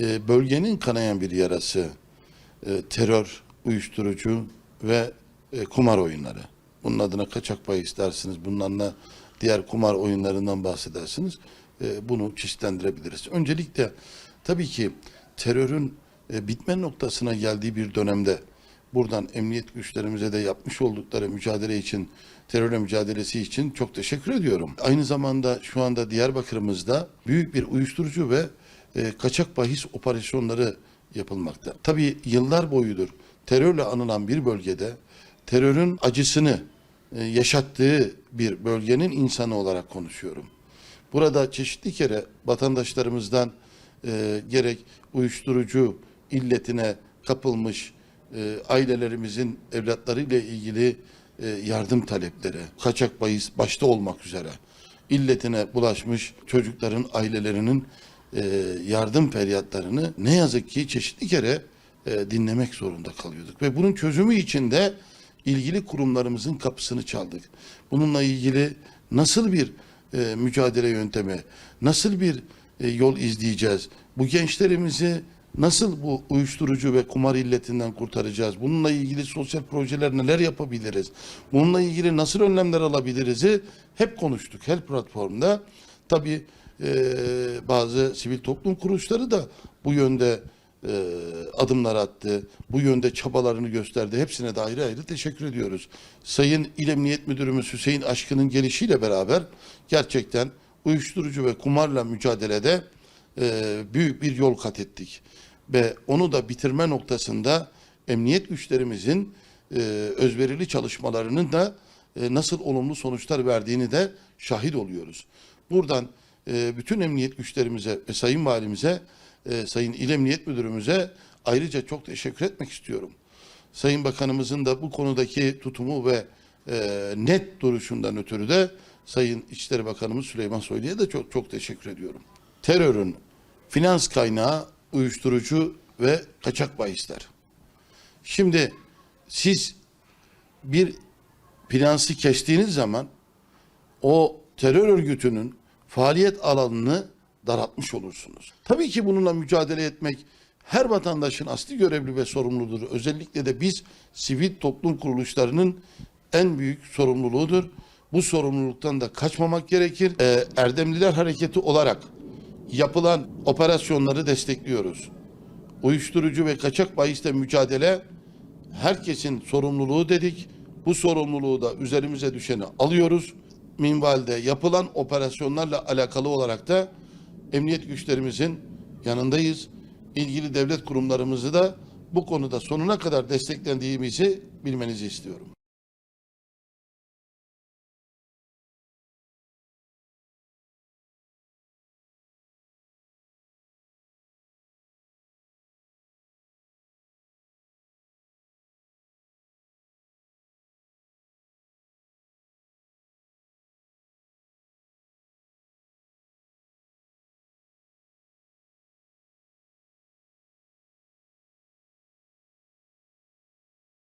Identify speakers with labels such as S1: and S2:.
S1: e, bölgenin kanayan bir yarası e, terör, uyuşturucu ve e, kumar oyunları. Bunun adına kaçak bahis dersiniz, bunun diğer kumar oyunlarından bahsedersiniz. E, bunu çeşitlendirebiliriz. Öncelikle tabii ki terörün e, bitme noktasına geldiği bir dönemde buradan emniyet güçlerimize de yapmış oldukları mücadele için, terörle mücadelesi için çok teşekkür ediyorum. Aynı zamanda şu anda Diyarbakır'ımızda büyük bir uyuşturucu ve e, kaçak bahis operasyonları yapılmakta. Tabii yıllar boyudur terörle anılan bir bölgede terörün acısını e, yaşattığı bir bölgenin insanı olarak konuşuyorum. Burada çeşitli kere vatandaşlarımızdan e, gerek uyuşturucu illetine kapılmış e, ailelerimizin evlatlarıyla ilgili e, yardım talepleri, kaçak bahis başta olmak üzere illetine bulaşmış çocukların ailelerinin e, yardım feryatlarını ne yazık ki çeşitli kere e, dinlemek zorunda kalıyorduk. Ve bunun çözümü için de ilgili kurumlarımızın kapısını çaldık. Bununla ilgili nasıl bir e, mücadele yöntemi, nasıl bir e, yol izleyeceğiz? Bu gençlerimizi nasıl bu uyuşturucu ve kumar illetinden kurtaracağız? Bununla ilgili sosyal projeler neler yapabiliriz? Bununla ilgili nasıl önlemler alabiliriz'i hep konuştuk her platformda. Tabii e, bazı sivil toplum kuruluşları da bu yönde e, adımlar attı. Bu yönde çabalarını gösterdi. Hepsine de ayrı ayrı teşekkür ediyoruz. Sayın İl Emniyet Müdürümüz Hüseyin Aşkın'ın gelişiyle beraber gerçekten uyuşturucu ve kumarla mücadelede e, büyük bir yol kat ettik. Ve onu da bitirme noktasında emniyet güçlerimizin e, özverili çalışmalarının da e, nasıl olumlu sonuçlar verdiğini de şahit oluyoruz. Buradan e, bütün emniyet güçlerimize ve Sayın Valimize, e, Sayın İl Emniyet Müdürümüze ayrıca çok teşekkür etmek istiyorum. Sayın Bakanımızın da bu konudaki tutumu ve e, net duruşundan ötürü de Sayın İçişleri Bakanımız Süleyman Soylu'ya da çok çok teşekkür ediyorum. Terörün finans kaynağı uyuşturucu ve kaçak bahisler. Şimdi siz bir finansı kestiğiniz zaman o terör örgütünün faaliyet alanını daraltmış olursunuz. Tabii ki bununla mücadele etmek her vatandaşın asli görevli ve sorumludur. Özellikle de biz sivil toplum kuruluşlarının en büyük sorumluluğudur. Bu sorumluluktan da kaçmamak gerekir. Ee, Erdemliler Hareketi olarak yapılan operasyonları destekliyoruz. Uyuşturucu ve kaçak bahisle mücadele herkesin sorumluluğu dedik. Bu sorumluluğu da üzerimize düşeni alıyoruz. Minvalde yapılan operasyonlarla alakalı olarak da emniyet güçlerimizin yanındayız. İlgili devlet kurumlarımızı da bu konuda sonuna kadar desteklendiğimizi bilmenizi istiyorum.